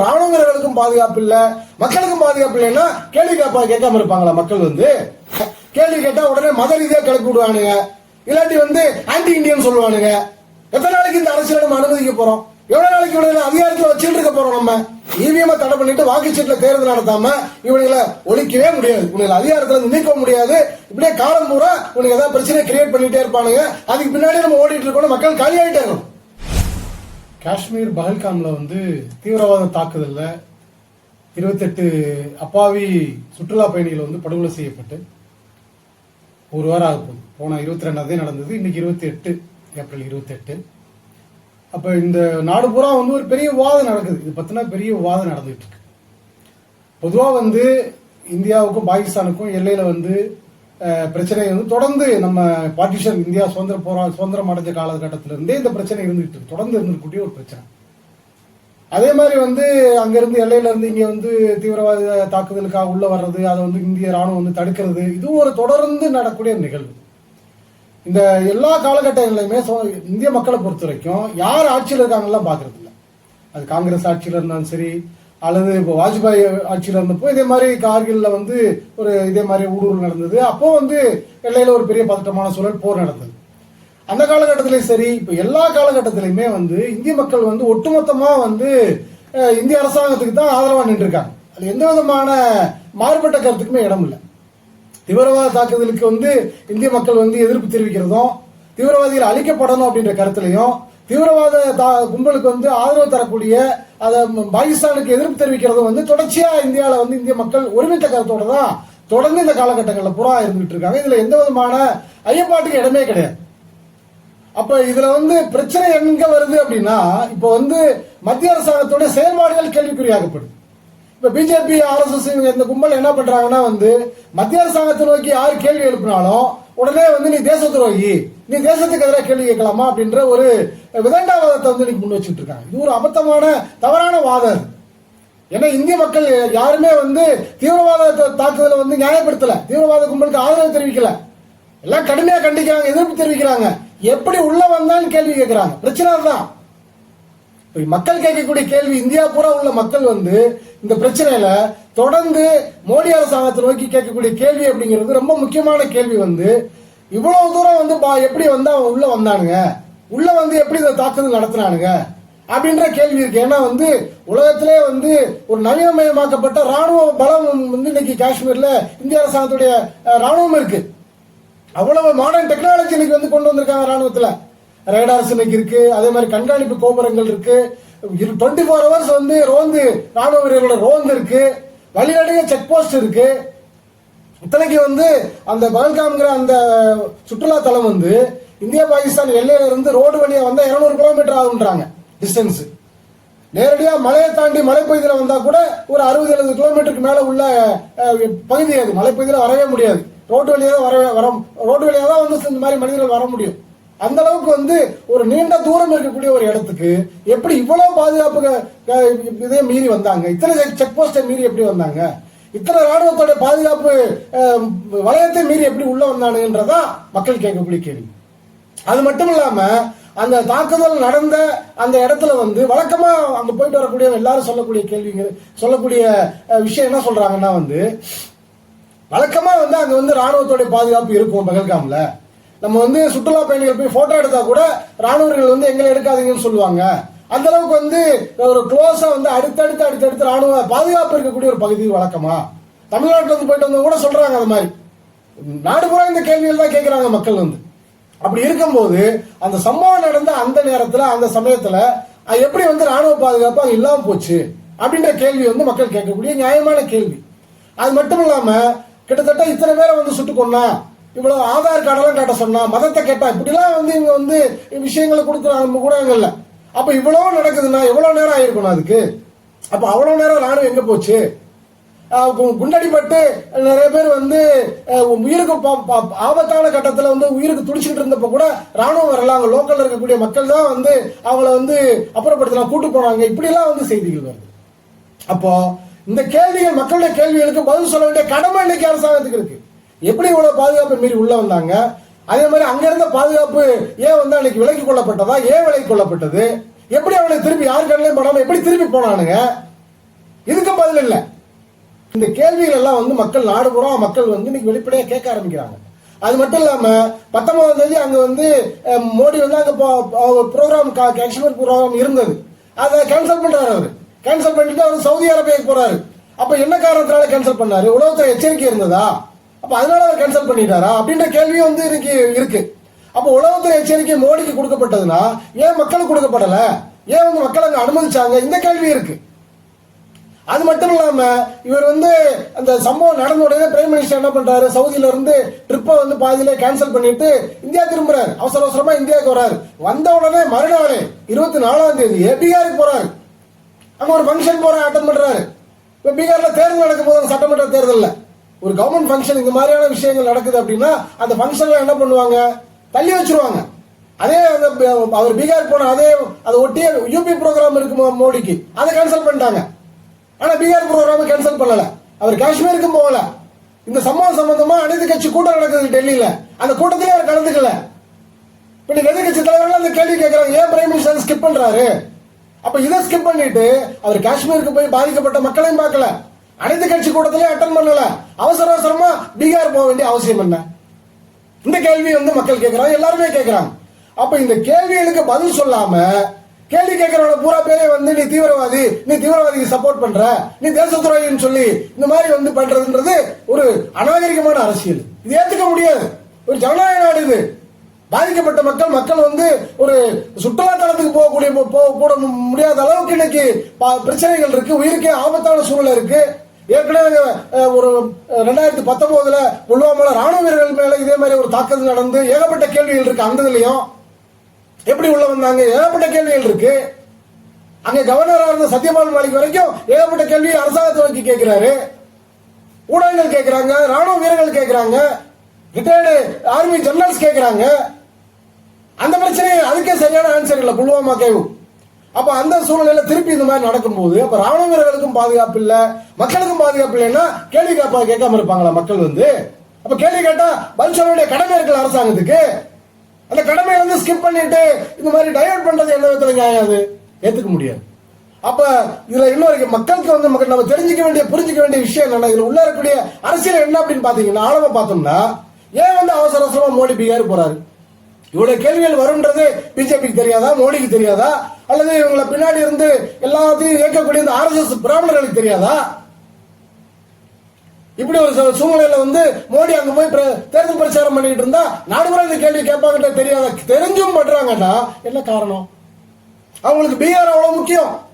ராணுவ வீரர்களுக்கும் பாதுகாப்பு இல்ல மக்களுக்கும் பாதுகாப்பு இல்லைன்னா கேள்வி கேட்பா கேட்காம இருப்பாங்களா மக்கள் வந்து? கேள்வி கேட்டா உடனே மத ரீதியா கிளப்பி விடுவானுங்க. இல்லாட்டி வந்து ஆன்டி இந்தியன் சொல்லுவானுங்க. எத்தனை நாளைக்கு இந்த அரசியல் நம்ம அனுமதிக்க போறோம்? எவ்வளவு நாளைக்கு இவனுங்களை அதிகாரத்துல வச்சுட்டு இருக்க போறோம் நம்ம? இவிஎம் தடை பண்ணிட்டு வாக்குச்சீட்டுல தேர்தல் நடத்தாம இவனுங்களை ஒழிக்கவே முடியாது. இவனுங்களை அதிகாரத்துல நீக்க முடியாது. இப்படியே காலம் பூரா இவனுக்கு ஏதாவது பிரச்சனை கிரியேட் பண்ணிட்டே இருப்பானுங்க. அதுக்கு பின்னாடி நம்ம ஓடிட்டு இருக்கோம் மக்கள் காலியாயிட்டே இருக்கும் காஷ்மீர் பஹல்காம்ல வந்து தீவிரவாத தாக்குதலில் இருபத்தெட்டு அப்பாவி சுற்றுலா பயணிகள் வந்து படுகொலை செய்யப்பட்டு ஒரு வாரம் ஆகும் போன இருபத்தி ரெண்டாந்தே நடந்தது. இன்னைக்கு இருபத்தி எட்டு ஏப்ரல் இருபத்தெட்டு. அப்போ இந்த நாடு பூரா வந்து ஒரு பெரிய வாதம் நடக்குது. இது பற்றினா பெரிய வாதம் நடந்துகிட்டு இருக்கு. பொதுவாக வந்து இந்தியாவுக்கும் பாகிஸ்தானுக்கும் எல்லையில் வந்து பிரச்சனை வந்து தொடர்ந்து நம்ம பார்ட்டிஷன் இந்தியா சுதந்திர போரா சுதந்திரம் அடைஞ்ச காலகட்டத்திலிருந்தே இந்த பிரச்சனை இருந்துட்டு இருக்கு. தொடர்ந்து இருந்துக்கூடிய ஒரு பிரச்சனை. அதே மாதிரி வந்து அங்கேருந்து எல்லையிலேருந்து இங்கே வந்து தீவிரவாத தாக்குதலுக்காக உள்ளே வர்றது அதை வந்து இந்திய ராணுவம் வந்து தடுக்கிறது இதுவும் ஒரு தொடர்ந்து நடக்கூடிய நிகழ்வு. இந்த எல்லா காலகட்டங்களையுமே சோ- இந்திய மக்களை பொறுத்த வரைக்கும் யார் ஆட்சியில் இருக்காங்கலாம் பார்க்கறது இல்லை அது காங்கிரஸ் ஆட்சியில் இருந்தாலும் சரி அல்லது இப்போ வாஜ்பாய் ஆட்சியில் இருந்தப்போ இதே மாதிரி கார்கில்ல வந்து ஒரு இதே மாதிரி ஊடுருவல் நடந்தது. அப்போ வந்து எல்லையில் ஒரு பெரிய பதட்டமான சூழல் போர் நடந்தது. அந்த காலகட்டத்திலையும் சரி இப்போ எல்லா காலகட்டத்திலையுமே வந்து இந்திய மக்கள் வந்து ஒட்டுமொத்தமாக வந்து இந்திய அரசாங்கத்துக்கு தான் ஆதரவாக நின்றுருக்காங்க. அது எந்த விதமான மாறுபட்ட கருத்துக்குமே இடம் இல்லை. தீவிரவாத தாக்குதலுக்கு வந்து இந்திய மக்கள் வந்து எதிர்ப்பு தெரிவிக்கிறதும் தீவிரவாதிகள் அழிக்கப்படணும் அப்படின்ற கருத்துலையும் தீவிரவாத தா- கும்பலுக்கு வந்து ஆதரவு தரக்கூடிய அதை பாகிஸ்தானுக்கு எதிர்ப்பு தெரிவிக்கிறதும் வந்து தொடர்ச்சியா இந்தியாவில் வந்து இந்திய மக்கள் ஒருமித்த கருத்தோட தான் தொடர்ந்து இந்த காலகட்டங்களில் புறா இருந்துகிட்டு இருக்காங்க. இதுல எந்த விதமான ஐயப்பாட்டுக்கு இடமே கிடையாது. அப்ப இதுல வந்து பிரச்சனை எங்க வருது அப்படின்னா இப்ப வந்து மத்திய அரசாங்கத்தோட செயல்பாடுகள் கேள்விக்குறியாகப்படுது. இப்ப பிஜேபி ஆர்எஸ்எஸ் இவங்க இந்த கும்பல் என்ன பண்றாங்கன்னா வந்து மத்திய அரசாங்கத்தை நோக்கி யார் கேள்வி எழுப்பினாலும் உடனே வந்து நீ தேச துரோகி நீ தேசத்துக்கு எதிராக கேள்வி கேட்கலாமா அப்படின்ற ஒரு விதண்டாவாதத்தை வந்து இன்னைக்கு முன் வச்சுட்டு இருக்காங்க இது ஒரு அபத்தமான தவறான வாதம். ஏன்னா இந்திய மக்கள் யாருமே வந்து தீவிரவாத தாக்குதலை வந்து நியாயப்படுத்தல. தீவிரவாத கும்பலுக்கு ஆதரவு தெரிவிக்கல. எல்லாம் கடுமையா கண்டிக்கிறாங்க எதிர்ப்பு தெரிவிக்கிறாங்க. எப்படி உள்ள வந்தான்னு கேள்வி கேட்கிறாங்க. பிரச்சனை தான் மக்கள் கேட்கக்கூடிய கேள்வி இந்தியா பூரா உள்ள மக்கள் வந்து இந்த பிரச்சனையில தொடர்ந்து மோடி அரசாங்கத்தை நோக்கி கேட்கக்கூடிய கேள்வி அப்படிங்கிறது ரொம்ப முக்கியமான கேள்வி வந்து இவ்வளவு தூரம் வந்து பா- எப்படி வந்து அவன் உள்ள வந்தானுங்க? உள்ள வந்து எப்படி இந்த தாக்குதல் நடத்தினானுங்க? அப்படின்ற கேள்வி இருக்கு. ஏன்னா வந்து உலகத்திலே வந்து ஒரு நவீனமயமாக்கப்பட்ட ராணுவ பலம் வந்து இன்னைக்கு காஷ்மீர்ல இந்திய அரசாங்கத்துடைய ராணுவம் இருக்கு. அவ்வளவு மாடர்ன் டெக்னாலஜி இன்னைக்கு வந்து கொண்டு வந்திருக்காங்க ராணுவத்துல. ரேடார்ஸ் இன்னைக்கு இருக்கு. அதே மாதிரி கண்காணிப்பு கோபுரங்கள் இருக்கு. டுவெண்ட்டி ஃபோர் ஹவர்ஸ் வந்து ரோந்து ராணுவ வீரர்களோட ரோந்து இருக்கு. வழிநடைய செக் போஸ்ட் இருக்கு. இத்தனைக்கு வந்து அந்த பகல்காம்ங்கிற அந்த சுற்றுலா தலம் வந்து இந்தியா பாகிஸ்தான் எல்லையில இருந்து ரோடு வழியா வந்தா 200 கிலோமீட்டர் ஆகுன்றாங்க டிஸ்டன்ஸ் நேரடியா மலையை தாண்டி மலைப்பகுதியில வந்தா கூட ஒரு அறுபது எழுபது கிலோமீட்டருக்கு மேல உள்ள பகுதி அது. மலைப்பகுதியில வரவே முடியாது. ரோடு வழியா தான் வர வர ரோடு வழியா தான் வந்து இந்த மாதிரி மனிதர்கள் வர முடியும். அந்த அளவுக்கு வந்து ஒரு நீண்ட தூரம் இருக்கக்கூடிய ஒரு இடத்துக்கு எப்படி இவ்வளவு பாதுகாப்பு இதே மீறி வந்தாங்க? இத்தனை செக் போஸ்டை மீறி எப்படி வந்தாங்க? இத்தனை ராணுவத்தோட பாதுகாப்பு வளையத்தை வலயத்தை மீறி எப்படி உள்ள வந்தானுன்றதா மக்கள் கேட்கக்கூடிய கேள்வி. அது மட்டும் இல்லாம அந்த தாக்குதல் நடந்த அந்த இடத்துல வந்து வழக்கமா அங்க போயிட்டு வரக்கூடிய எல்லாரும் சொல்லக்கூடிய கேள்விங்க சொல்லக்கூடிய விஷயம் என்ன சொல்றாங்கன்னா வந்து வழக்கமா வந்து அங்க வந்து ராணுவத்தோட பாதுகாப்பு இருக்கும் பகல்காம்ல. நம்ம வந்து சுற்றுலா பயணிகள் போய் போட்டோ எடுத்தா கூட ராணுவர்கள் வந்து எங்களை எடுக்காதீங்கன்னு சொல்லுவாங்க. அந்த அளவுக்கு வந்து ஒரு க்ளோஸா வந்து அடுத்தடுத்து அடுத்தடுத்து ராணுவ பாதுகாப்பு இருக்கக்கூடிய ஒரு பகுதி வழக்கமா? தமிழ்நாட்டில் வந்து போயிட்டு வந்தவங்க கூட சொல்றாங்க அது மாதிரி. நாடு பூரா இந்த கேள்விகள் தான் கேட்கிறாங்க மக்கள் வந்து. அப்படி இருக்கும்போது அந்த சம்பவம் நடந்த அந்த நேரத்துல அந்த சமயத்துல அது எப்படி வந்து ராணுவ பாதுகாப்பு அங்கே இல்லாம போச்சு? அப்படின்ற கேள்வி வந்து மக்கள் கேட்கக்கூடிய நியாயமான கேள்வி. அது மட்டும் இல்லாம கிட்டத்தட்ட இத்தனை பேரை வந்து சுட்டு கொன்னா இவ்வளவு ஆதார் கார்டெல்லாம் காட்ட சொன்னா மதத்தை கேட்டா இப்படிலாம் வந்து இவங்க வந்து விஷயங்களை கொடுக்குறாங்க ஊடகங்கள்ல அப்ப இவ்வளவு நடக்குதுன்னா எவ்வளோ நேரம் ஆயிருக்கணும் அதுக்கு? அப்ப அவ்வளவு நேரம் ராணுவம் எங்க போச்சு? குண்டடிப்பட்டு நிறைய பேர் வந்து உயிருக்கு பா- ஆபத்தான கட்டத்துல வந்து உயிருக்கு துடிச்சுட்டு இருந்தப்ப கூட ராணுவம் வரல அங்க லோக்கல்ல இருக்கக்கூடிய மக்கள் தான் வந்து அவங்கள வந்து அப்புறப்படுத்தலாம் கூட்டு போனாங்க. இப்படி எல்லாம் வந்து செய்திகள் வருது. அப்போ இந்த கேள்விகள் மக்களுடைய கேள்விகளுக்கு பதில் சொல்ல வேண்டிய கடமை இன்னைக்கு அரசாங்கத்துக்கு இருக்கு. எப்படி இவ்வளவு பாதுகாப்பை மீறி உள்ள வந்தாங்க? அதே மாதிரி அங்க இருந்த பாதுகாப்பு ஏன் வந்து அன்னைக்கு விலக்கி கொள்ளப்பட்டதா? ஏன் விலக்கி கொள்ளப்பட்டது? எப்படி அவனை திருப்பி யாரு கண்ணிலையும் படாம எப்படி திருப்பி போனானுங்க? இதுக்கு பதில் இல்லை. இந்த கேள்விகள் எல்லாம் வந்து மக்கள் நாடு பூரா மக்கள் வந்து இன்னைக்கு வெளிப்படையா கேட்க ஆரம்பிக்கிறாங்க. அது மட்டும் இல்லாம பத்தொன்பதாம் தேதி அங்க வந்து மோடி வந்து அங்க ப்ரோக்ராம் காஷ்மீர் ப்ரோக்ராம் இருந்தது. அதை கேன்சல் பண்றாரு அவரு. கேன்சல் பண்ணிட்டு அவர் சவுதி அரேபியாவுக்கு போறாரு. அப்ப என்ன காரணத்தினால கேன்சல் பண்ணாரு? உலகத்துல எச்சரிக்கை இருந்ததா? அப்ப அதனால அவர் கேன்சல் பண்ணிட்டாரா? அப்படின்ற கேள்வியும் வந்து இன்னைக்கு இருக்கு. அப்ப உலகத்துல எச்சரிக்கை மோடிக்கு கொடுக்கப்பட்டதுன்னா ஏன் மக்களுக்கு கொடுக்கப்படல? ஏன் வந்து மக்கள் அங்க அனுமதிச்சாங்க? இந்த கேள்வி இருக்கு. அது மட்டும் இல்லாம இவர் வந்து அந்த சம்பவம் நடந்த உடனே பிரைம் மினிஸ்டர் என்ன பண்றாரு? சவுதியில இருந்து ட்ரிப்பை வந்து பாதியில கேன்சல் பண்ணிட்டு இந்தியா திரும்புறாரு. அவசர அவசரமா இந்தியாவுக்கு வராரு வந்த உடனே மறுநாளே இருபத்தி நாலாம் தேதி பீகாருக்கு போறாரு. அங்க ஒரு ஃபங்க்ஷன் போற அட்டன் பண்றாரு. இப்ப பீகார்ல தேர்தல் நடக்கும் போது சட்டமன்ற தேர்தல்ல. ஒரு கவர்மெண்ட் ஃபங்க்ஷன் இந்த மாதிரியான விஷயங்கள் நடக்குது அப்படின்னா அந்த ஃபங்க்ஷன்ல என்ன பண்ணுவாங்க? தள்ளி வச்சிருவாங்க. அதே அந்த அவர் பீகார் போன அதே அதை ஒட்டிய யூபி ப்ரோக்ராம் இருக்கு மோடிக்கு. அதை கேன்சல் பண்ணிட்டாங்க. ஆனா பீகார் ப்ரோக்ராம் கேன்சல் பண்ணல. அவர் காஷ்மீருக்கும் போகல. இந்த சம்பவம் சம்பந்தமா அனைத்து கட்சி கூட்டம் நடக்குது டெல்லியில. அந்த கூட்டத்திலே அவர் கலந்துக்கல. இப்ப நீங்க எதிர்கட்சி தலைவர்கள் அந்த கேள்வி கேட்கறாங்க ஏன் பிரைம் மினிஸ்டர் ஸ்கிப் பண்றாரு? அப்ப இதை ஸ்கிப் பண்ணிட்டு அவர் காஷ்மீருக்கு போய் பாதிக்கப்பட்ட மக்களையும் பார்க்கல. அனைத்து கட்சி கூட்டத்திலே அட்டன் பண்ணல. அவசர அவசரமா பீகார் போக வேண்டிய அவசியம் என்ன? இந்த கேள்வி வந்து மக்கள் கேட்கிறாங்க எல்லாருமே கேட்கிறாங்க அப்ப இந்த கேள்விகளுக்கு பதில் சொல்லாம கேள்வி கேட்கறவங்க பூரா பேரே வந்து நீ தீவிரவாதி நீ தீவிரவாதிக்கு சப்போர்ட் பண்ற நீ தேச துரோகின்னு சொல்லி இந்த மாதிரி வந்து பண்றதுன்றது ஒரு அநாகரிகமான அரசியல். இது ஏத்துக்க முடியாது. ஒரு ஜனநாயக நாடு இது. பாதிக்கப்பட்ட மக்கள் மக்கள் வந்து ஒரு சுற்றுலா தலத்துக்கு போகக்கூடிய போக கூட முடியாத அளவுக்கு இன்னைக்கு பிரச்சனைகள் இருக்கு. உயிருக்கே ஆபத்தான சூழ்நிலை இருக்கு. ஏற்கனவே ஒரு ரெண்டாயிரத்தி பத்தொன்பதுல புல்வாமால ராணுவ வீரர்கள் மேல இதே மாதிரி ஒரு தாக்குதல் நடந்து ஏகப்பட்ட கேள்விகள் இருக்கு. அந்த இதுலயும் எப்படி உள்ள வந்தாங்க? ஏகப்பட்ட கேள்விகள் இருக்கு. அங்க கவர்னரா இருந்த சத்யபால் மாளிகை வரைக்கும் ஏகப்பட்ட கேள்வி அரசாங்கத்தை நோக்கி கேட்கிறாரு. ஊடகங்கள் கேட்கிறாங்க ராணுவ வீரர்கள் கேட்கிறாங்க ரிட்டையர்டு ஆர்மி ஜெனரல்ஸ் கேட்கிறாங்க. அந்த பிரச்சனை அதுக்கே சரியான ஆன்சர் இல்லை. புல்வாமா கேவு. அப்போ அந்த சூழ்நிலையில திருப்பி இந்த மாதிரி நடக்கும்போது அப்போ ராணுவ வீரர்களுக்கும் பாதுகாப்பு இல்லை மக்களுக்கும் பாதுகாப்பு இல்லைன்னா கேள்வி கேட்பா கேட்காம இருப்பாங்களா மக்கள் வந்து? அப்போ கேள்வி கேட்டா பதில் சொல்ல வேண்டிய கடமை இருக்குல்ல அரசாங்கத்துக்கு? அந்த கடமையை வந்து ஸ்கிப் பண்ணிட்டு இந்த மாதிரி டைவர்ட் பண்றது என்ன விதத்துல நியாயம் அது? ஏத்துக்க முடியாது. அப்ப இதுல இன்னொரு மக்களுக்கு வந்து மக்கள் நம்ம தெரிஞ்சுக்க வேண்டிய புரிஞ்சுக்க வேண்டிய விஷயம் என்னன்னா இதுல உள்ள இருக்கக்கூடிய அரசியல் என்ன அப்படின்னு பாத்தீங்கன்னா ஆழமா பார்த்தோம்னா ஏன் வந்து அவசர அவசரமா மோடி பீகார் போறாரு? இவ்வளவு கேள்விகள் வரும்ன்றது பிஜேபிக்கு தெரியாதா மோடிக்கு தெரியாதா? அல்லது இவங்களை பின்னாடி இருந்து எல்லாத்தையும் இயக்கக்கூடிய இந்த ஆர்எஸ்எஸ் பிராமணர்களுக்கு தெரியாதா? இப்படி ஒரு சூ- சூழ்நிலையில வந்து மோடி அங்க போய் பிர- தேர்தல் பிரச்சாரம் பண்ணிட்டு இருந்தா நாடு இந்த கேள்வி கேட்பாங்கன்ற தெரியாத தெரிஞ்சும் பண்றாங்கன்னா என்ன காரணம்? அவங்களுக்கு பீகார் அவ்வளவு முக்கியம்.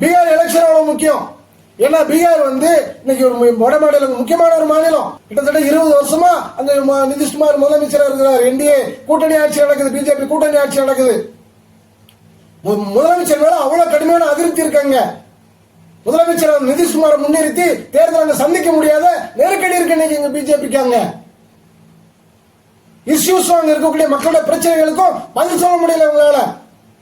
பீகார் எலெக்ஷன் அவ்வளவு முக்கியம். ஏன்னா பீகார் வந்து இன்னைக்கு ஒரு வட மாநிலம் முக்கியமான ஒரு மாநிலம். கிட்டத்தட்ட இருபது வருஷமா அந்த நிதிஷ்குமார் முதலமைச்சராக இருக்கிறார். என்டிஏ கூட்டணி ஆட்சி நடக்குது பிஜேபி கூட்டணி ஆட்சி நடக்குது. மு- முதலமைச்சர் மேல அவ்வளவு கடுமையான அதிருப்தி இருக்காங்க. முதலமைச்சர் நிதிஷ்குமாரை முன்னிறுத்தி தேர்தல் அங்க சந்திக்க முடியாத நெருக்கடி இருக்கு இன்னைக்கு எங்க பிஜேபிக்கு இஷ்யூஸ் அங்க இருக்கக்கூடிய மக்களுடைய பிரச்சனைகளுக்கும் பதில் சொல்ல முடியல உங்களால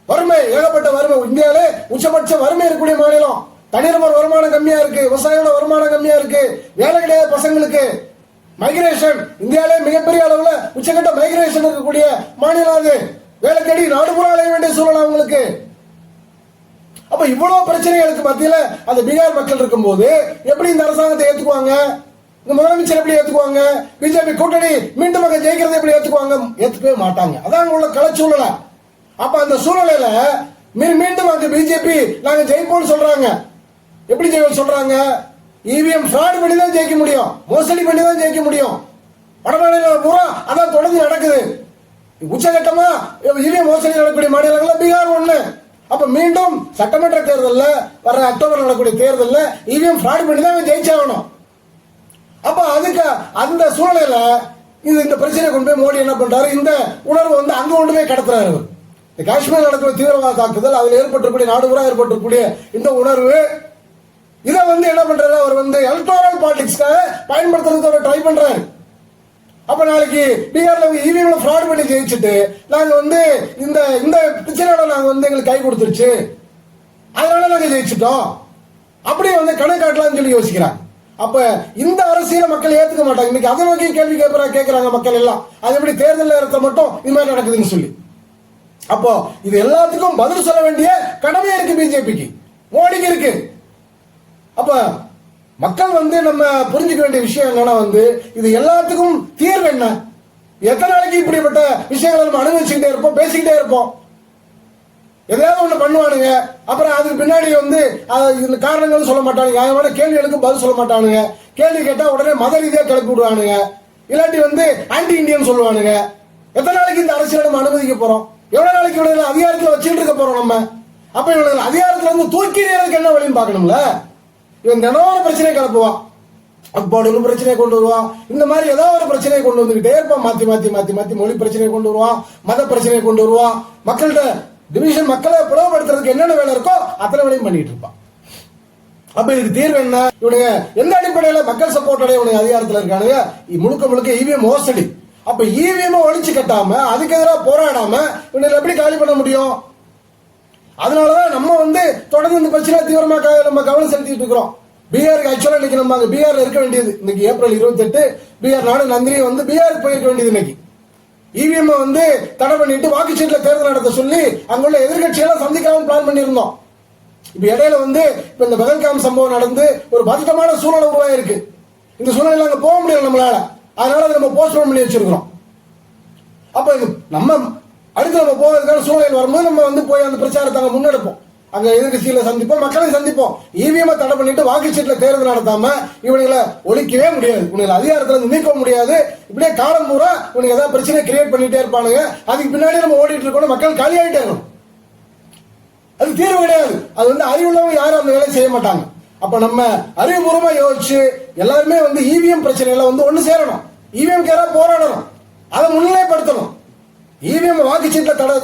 வறுமை ஏகப்பட்ட வறுமை. இந்தியாவிலே உச்சபட்ச வறுமை இருக்கக்கூடிய மாநிலம். தனிநபர் வருமானம் கம்மியா இருக்கு விவசாயியோட வருமானம் கம்மியா இருக்கு வேலை கிடையாது பசங்களுக்கு. மைக்ரேஷன் இந்தியாவிலே மிகப்பெரிய அளவுல உச்சகட்ட மைக்ரேஷன் இருக்கக்கூடிய மாநிலம் அது. வேலை தேடி நாடு பூரா அலைய வேண்டிய சூழல் அவங்களுக்கு அப்ப இவ்வளவு பிரச்சனைகளுக்கு மத்தியில அந்த பீகார் மக்கள் இருக்கும் போது எப்படி இந்த அரசாங்கத்தை ஏத்துக்குவாங்க? இந்த முதலமைச்சர் எப்படி ஏத்துக்குவாங்க? பிஜேபி கூட்டணி மீண்டும் அங்க ஜெயிக்கிறதை எப்படி ஏத்துக்குவாங்க? ஏத்துக்கவே மாட்டாங்க. அதான் உள்ள உள்ள சூழல அப்ப அந்த சூழ்நிலையில மீ- மீண்டும் அங்க பிஜேபி நாங்க ஜெயிப்போம்னு சொல்றாங்க. எப்படி ஜெயிக்க சொல்றாங்க? இவிஎம் ஃப்ராடு பண்ணி தான் ஜெயிக்க முடியும். மோசடி பண்ணி தான் ஜெயிக்க முடியும். வடமாநில பூரா அதான் தொடர்ந்து நடக்குது. உச்சகட்டமா இவிஎம் மோசடி நடக்கக்கூடிய மாநிலங்கள்ல பீகார் ஒண்ணு. அப்ப மீண்டும் சட்டமன்ற தேர்தலில் வர அக்டோபர் நடக்கக்கூடிய தேர்தலில் இவிஎம் ஃப்ராடு பண்ணி தான் அவன் ஜெயிச்சாகணும். அப்ப அதுக்கு அந்த சூழ்நிலையில இது இந்த பிரச்சனை கொண்டு போய் மோடி என்ன பண்றாரு? இந்த உணர்வு வந்து அங்க கொண்டு போய் கடத்துறாரு இந்த காஷ்மீர் நடக்கிற தீவிரவாத தாக்குதல் அதில் ஏற்பட்டிருக்கக்கூடிய நாடு பூரா ஏற்பட்டிருக்கக்கூடிய இந்த உணர்வு இதை வந்து என்ன பண்றாரு? அவர் வந்து எலக்டோரல் பாலிடிக்ஸ்க்காக பயன்படுத்துறதுக்கு அவர் ட்ரை பண்றாரு. அப்ப நாளைக்கு பீகார்ல இவிஎம்ல ஃப்ராட் பண்ணி ஜெயிச்சுட்டு நாங்க வந்து இந்த இந்த பிரச்சனையோட நாங்க வந்து எங்களுக்கு கை கொடுத்துருச்சு. அதனால நாங்க ஜெயிச்சிட்டோம். அப்படியே வந்து கணக்காட்டலாம்னு சொல்லி யோசிக்கிறாங்க. அப்ப இந்த அரசியல மக்கள் ஏத்துக்க மாட்டாங்க. இன்னைக்கு அதை நோக்கி கேள்வி கேட்கறா கேட்கறாங்க மக்கள் எல்லாம். அது எப்படி தேர்தல் நேரத்தை மட்டும் இது மாதிரி நடக்குதுன்னு சொல்லி. அப்போ இது எல்லாத்துக்கும் பதில் சொல்ல வேண்டிய கடமை இருக்கு பிஜேபிக்கு மோடிக்கு இருக்கு. அப்ப மக்கள் வந்து நம்ம புரிஞ்சுக்க வேண்டிய விஷயம் என்னன்னா வந்து இது எல்லாத்துக்கும் தீர்வு என்ன? எத்தனை நாளைக்கு இப்படிப்பட்ட விஷயங்களை நம்ம அனுபவிச்சுக்கிட்டே இருப்போம் பேசிக்கிட்டே இருப்போம்? எதையாவது ஒண்ணு பண்ணுவானுங்க அப்புறம் அதுக்கு பின்னாடி வந்து அது இந்த சொல்ல மாட்டானுங்க நியாயமான கேள்விகளுக்கு பதில் சொல்ல மாட்டானுங்க. கேள்வி கேட்டா உடனே மத ரீதியா கிளப்பி விடுவானுங்க. இல்லாட்டி வந்து ஆன்டி இந்தியன் சொல்லுவானுங்க. எத்தனை நாளைக்கு இந்த அரசியலை நம்ம அனுமதிக்க போறோம்? எவ்வளவு நாளைக்கு இவங்களை அதிகாரத்துல வச்சுட்டு இருக்க போறோம் நம்ம? அப்ப இவங்களை அதிகாரத்துல இருந்து தூக்கி எறியறதுக்கு என்ன வழின்னு பார்க்கணும்ல? இவன் தினம் ஒரு பிரச்சனையை கிளப்புவான். அப்பாடு பிரச்சனையை கொண்டு வருவான். இந்த மாதிரி ஏதோ ஒரு பிரச்சனையை கொண்டு வந்துகிட்டே இருப்பான். மாத்தி மாத்தி மாத்தி மாத்தி மொழி பிரச்சனையை கொண்டு வருவான். மத பிரச்சனையை கொண்டு வருவான். மக்கள்கிட்ட டிவிஷன் மக்களை பிளவுபடுத்துறதுக்கு என்னென்ன வேலை இருக்கோ அத்தனை வேலையும் பண்ணிட்டு இருப்பான். அப்ப இதுக்கு தீர்வு என்ன? இவனுங்க எந்த அடிப்படையில மக்கள் சப்போர்ட் அடைய அதிகாரத்தில் அதிகாரத்துல இருக்கானுங்க? இ- முழுக்க முழுக்க இவிஎம் மோசடி. அப்ப இவிஎம் ஒழிச்சு கட்டாம அதுக்கு எதிராக போராடாம இவனுக்கு எப்படி காலி பண்ண முடியும்? அதனாலதான் நம்ம வந்து தொடர்ந்து இந்த பிரச்சனை தீவிரமா நம்ம கவனம் செலுத்திட்டு இருக்கிறோம். பீகாருக்கு ஆக்சுவலா இன்னைக்கு நம்ம அங்க பீகார்ல இருக்க வேண்டியது. இன்னைக்கு ஏப்ரல் 28 பீகார் நாடு நந்தினி வந்து பீகாருக்கு போயிருக்க வேண்டியது இன்னைக்கு. இவிஎம் வந்து தடை பண்ணிட்டு வாக்குச்சீட்டுல தேர்தல் நடத்த சொல்லி அங்குள்ள எதிர்கட்சிகளை சந்திக்காம பிளான் பண்ணியிருந்தோம். இப்ப இடையில வந்து இப்ப இந்த பகல்காம் சம்பவம் நடந்து ஒரு பதட்டமான சூழ்நிலை உருவாயிருக்கு. இந்த சூழ்நிலை அங்க போக முடியல நம்மளால. அதனால அதை நம்ம போஸ்ட்போன் பண்ணி வச்சிருக்கிறோம். அப்ப இது நம்ம அடுத்து நம்ம போவதற்கான சூழல் வரும்போது நம்ம வந்து போய் அந்த பிரச்சாரத்தை அங்கே முன்னெடுப்போம். அங்க எதிர்கட்சியில சந்திப்போம் மக்களை சந்திப்போம். இவிஎம் தடை பண்ணிட்டு வாக்குச்சீட்டுல தேர்தல் நடத்தாம இவனுங்களை ஒழிக்கவே முடியாது. இவனுங்களை அதிகாரத்துல இருந்து நீக்க முடியாது. இப்படியே காலம் பூரா இவனுக்கு ஏதாவது பிரச்சனை கிரியேட் பண்ணிட்டே இருப்பானுங்க. அதுக்கு பின்னாடி நம்ம ஓடிட்டு இருக்கணும். மக்கள் காலியாயிட்டே இருக்கணும். அது தீர்வு கிடையாது. அது வந்து அறிவுள்ளவங்க யாரும் அந்த வேலையை செய்ய மாட்டாங்க. அப்ப நம்ம அறிவுபூர்வமா யோசிச்சு எல்லாருமே வந்து இவிஎம் எல்லாம் வந்து ஒண்ணு சேரணும். இவிஎம் கேரா போராடணும். அதை முன்னிலைப்படுத்தணும். இவிஎம் வாக்குச்சீட்டுல தடை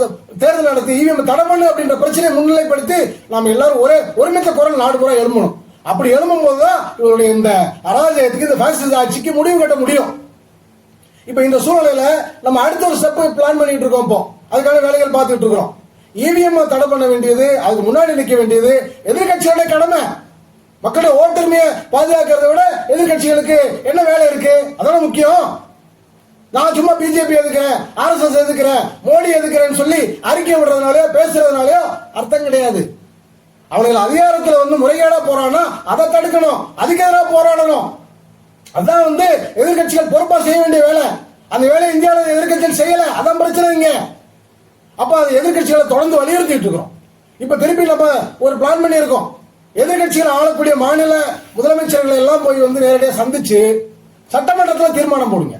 தேர்தல் நடத்தி இவிஎம் தடை பண்ணு அப்படின்ற பிரச்சனையை முன்னிலைப்படுத்தி நாம் எல்லாரும் ஒரே ஒருமித்த குரல் நாடு பூரா எழும்பணும். அப்படி எழும்பும் போது தான் இவருடைய இந்த அராஜகத்துக்கு இந்த பாசிச ஆட்சிக்கு முடிவு கட்ட முடியும். இப்போ இந்த சூழ்நிலையில நம்ம அடுத்த ஒரு ஸ்டெப் பிளான் பண்ணிட்டு இருக்கோம் இப்போ. அதுக்கான வேலைகள் பார்த்துட்டு இருக்கிறோம். இவிஎம் தடை பண்ண வேண்டியது அதுக்கு முன்னாடி நிற்க வேண்டியது எதிர்கட்சியோட கடமை. மக்களுடைய ஓட்டுரிமையை பாதுகாக்கிறத விட எதிர்கட்சிகளுக்கு என்ன வேலை இருக்கு? அதான முக்கியம். நான் சும்மா பிஜேபி எதுக்கிறேன்? ஆர்எஸ்எஸ் எதுக்குறேன்? மோடி எதுக்குறேன்னு சொல்லி அறிக்கை விடுறதுனாலயோ பேசுறதுனாலயோ அர்த்தம் கிடையாது. அவனுக்கு அதிகாரத்துல வந்து முறைகேடா போறான்னா அதை தடுக்கணும். அதுக்கு எதிராக போராடணும். அதான் வந்து எதிர்க்கட்சிகள் பொறுப்பா செய்ய வேண்டிய வேலை. அந்த வேலை இந்தியாவில் எதிர்கட்சிகள் செய்யல. அதான் பிரச்சனைங்க அப்ப அது எதிர்க்கட்சிகளை தொடர்ந்து வலியுறுத்திட்டு இருக்கிறோம். இப்ப திருப்பி நம்ம ஒரு பிளான் பண்ணியிருக்கோம். எதிர்க்கட்சிகள் ஆளக்கூடிய மாநில முதலமைச்சர்களை எல்லாம் போய் வந்து நேரடியாக சந்திச்சு சட்டமன்றத்தில் தீர்மானம் போடுங்க.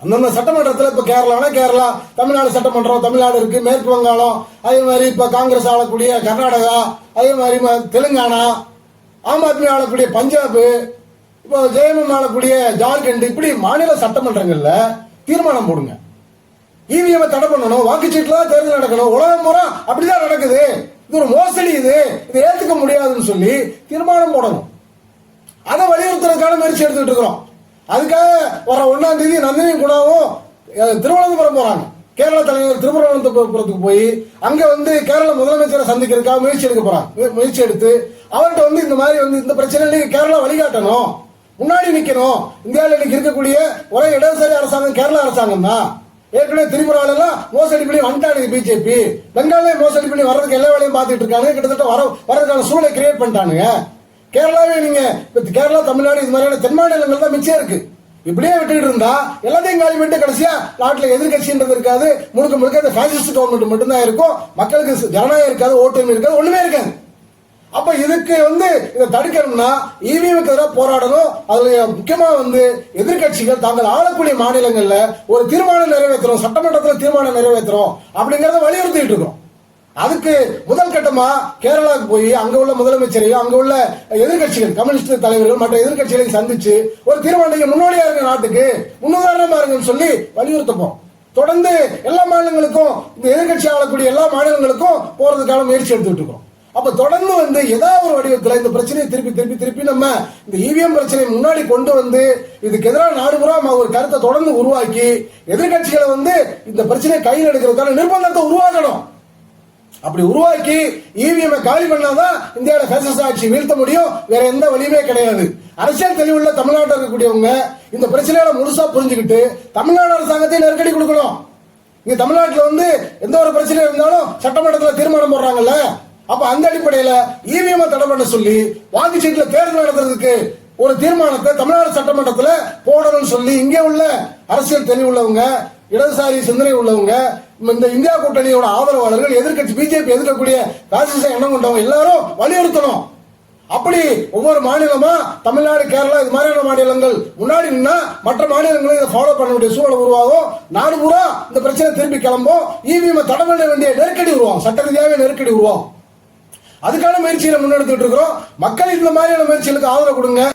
அந்தந்த சட்டமன்றத்தில் இப்ப கேரளானா கேரளா தமிழ்நாடு சட்டமன்றம் தமிழ்நாடு இருக்கு மேற்கு வங்காளம் அதே மாதிரி இப்ப காங்கிரஸ் ஆளக்கூடிய கர்நாடகா அதே மாதிரி ம- தெலுங்கானா ஆம் ஆத்மி ஆளக்கூடிய பஞ்சாப் இப்போ ஜெயமம் ஆளக்கூடிய ஜார்க்கண்ட் இப்படி மாநில சட்டமன்றங்கள்ல தீர்மானம் போடுங்க. இவிஎம் தடை பண்ணணும் வாக்குச்சீட்டுலாம் தேர்தல் நடக்கணும் உலகம் முறை அப்படிதான் நடக்குது. இது ஒரு மோசடி இது. இதை ஏத்துக்க முடியாதுன்னு சொல்லி தீர்மானம் போடணும். அதை வலியுறுத்துறதுக்கான முயற்சி எடுத்துட்டு இருக்கிறோம். அதுக்காக வர ஒன்னாம் தேதி நந்தினி குணாவும் திருவனந்தபுரம் போறாங்க. கேரள தலைவர் திருவனந்தபுரத்துக்கு போய் அங்க வந்து கேரள முதலமைச்சரை சந்திக்கிறதுக்காக முயற்சி எடுக்க போறாங்க. முயற்சி எடுத்து அவர்கிட்ட வந்து இந்த மாதிரி வந்து இந்த பிரச்சனை நீங்க கேரளா வழிகாட்டணும். முன்னாடி நிக்கணும். இந்தியாவில் இன்னைக்கு இருக்கக்கூடிய ஒரே இடதுசாரி அரசாங்கம் கேரளா அரசாங்கம் தான். ஏற்கனவே திரிபுரால எல்லாம் மோசடி பண்ணி வந்துட்டானுங்க பிஜேபி. பெங்காலே மோசடி பண்ணி வர்றதுக்கு எல்லா வேலையும் பார்த்துட்டு இருக்காங்க கிட்டத்தட்ட வர வர்றதுக்கான சூழலை கிரியேட் பண்ணிட்டானுங்க. கேரளாவே நீங்க கேரளா தமிழ்நாடு இது மாதிரியான தென் மாநிலங்கள் தான் மிச்சம் இருக்கு. இப்படியே விட்டுக்கிட்டு இருந்தா எல்லாத்தையும் காலி பண்ணிட்டு கடைசியா நாட்டுல எதிர்கட்சின்றது இருக்காது. முழுக்க முழுக்க இந்த பாசிஸ்ட் கவர்மெண்ட் மட்டும்தான் இருக்கும். மக்களுக்கு ஜனநாயகம் இருக்காது ஓட்டுரிமை இருக்காது ஒண்ணுமே இருக்காது. அப்ப இதுக்கு வந்து இதை தடுக்கணும்னா இவிஎம்க்கு எதிராக போராடணும். அதுல முக்கியமா வந்து எதிர்க்கட்சிகள் தாங்கள் ஆளக்கூடிய மாநிலங்கள்ல ஒரு தீர்மானம் நிறைவேற்றுறோம் சட்டமன்றத்துல தீர்மானம் நிறைவேற்றுறோம் அப்படிங்கறத வலியுறுத்திட்டு இருக்கோம். அதுக்கு முதல் கட்டமா கேரளாவுக்கு போய் அங்க உள்ள முதலமைச்சரையும் அங்க உள்ள எதிர்க்கட்சிகள் கம்யூனிஸ்ட் தலைவர்கள் மற்ற எதிர்கட்சிகளையும் சந்திச்சு ஒரு தீர்மானம் நீங்க முன்னோடியா இருங்க நாட்டுக்கு முன்னுதாரணமா இருங்கன்னு சொல்லி வலியுறுத்தப்போம். தொடர்ந்து எல்லா மாநிலங்களுக்கும் இந்த எதிர்க்கட்சி ஆளக்கூடிய எல்லா மாநிலங்களுக்கும் போறதுக்கான முயற்சி எடுத்துட்டு இருக்கோம். அப்ப தொடர்ந்து வந்து ஏதாவது ஒரு வடிவத்துல இந்த பிரச்சனையை திருப்பி திருப்பி திருப்பி நம்ம இந்த இவிஎம் பிரச்சனையை முன்னாடி கொண்டு வந்து இதுக்கு எதிராக நாடுபுறம் ஒரு கருத்தை தொடர்ந்து உருவாக்கி எதிர்க்கட்சிகளை வந்து இந்த பிரச்சனையை கையில் எடுக்கிறதுக்கான நிர்பந்தத்தை உருவாக்கணும். அப்படி உருவாக்கி இவிஎம் காலி பண்ணாதான் இந்தியாவோட பேசஸ் ஆட்சி வீழ்த்த முடியும். வேற எந்த வழியுமே கிடையாது. அரசியல் தெளிவுள்ள தமிழ்நாட்டில் இருக்கக்கூடியவங்க இந்த பிரச்சனையோட முழுசா புரிஞ்சுக்கிட்டு தமிழ்நாடு அரசாங்கத்தை நெருக்கடி கொடுக்கணும். இங்க தமிழ்நாட்டில் வந்து எந்த ஒரு பிரச்சனை இருந்தாலும் சட்டமன்றத்தில் தீர்மானம் போடுறாங்கல்ல? அப்ப அந்த அடிப்படையில இவிஎம் தடை பண்ண சொல்லி சீட்டில் தேர்தல் நடத்துறதுக்கு ஒரு தீர்மானத்தை தமிழ்நாடு சட்டமன்றத்தில் போடணும்னு சொல்லி இங்கே உள்ள அரசியல் தெளிவு உள்ளவங்க இடதுசாரி சிந்தனை உள்ளவங்க இந்த இந்தியா கூட்டணியோட ஆதரவாளர்கள் எதிர்க்கட்சி பிஜேபி எதிர்க்கக்கூடிய பாசிச எண்ணம் கொண்டவங்க எல்லாரும் வலியுறுத்தணும். அப்படி ஒவ்வொரு மாநிலமா தமிழ்நாடு கேரளா இது மாதிரியான மாநிலங்கள் முன்னாடி நின்னா மற்ற மாநிலங்களும் இதை ஃபாலோ பண்ண வேண்டிய சூழல் உருவாகும். நாடு பூரா இந்த பிரச்சனை திரும்பி கிளம்பும். இவிஎம் தடை வேண்டிய நெருக்கடி உருவாகும். சட்ட ரீதியாகவே நெருக்கடி உருவாகும். அதுக்கான முயற்சிகளை முன்னெடுத்துட்டு இருக்கிறோம். மக்கள் இந்த மாதிரியான முயற்சிகளுக்கு ஆதரவு கொடுங்க.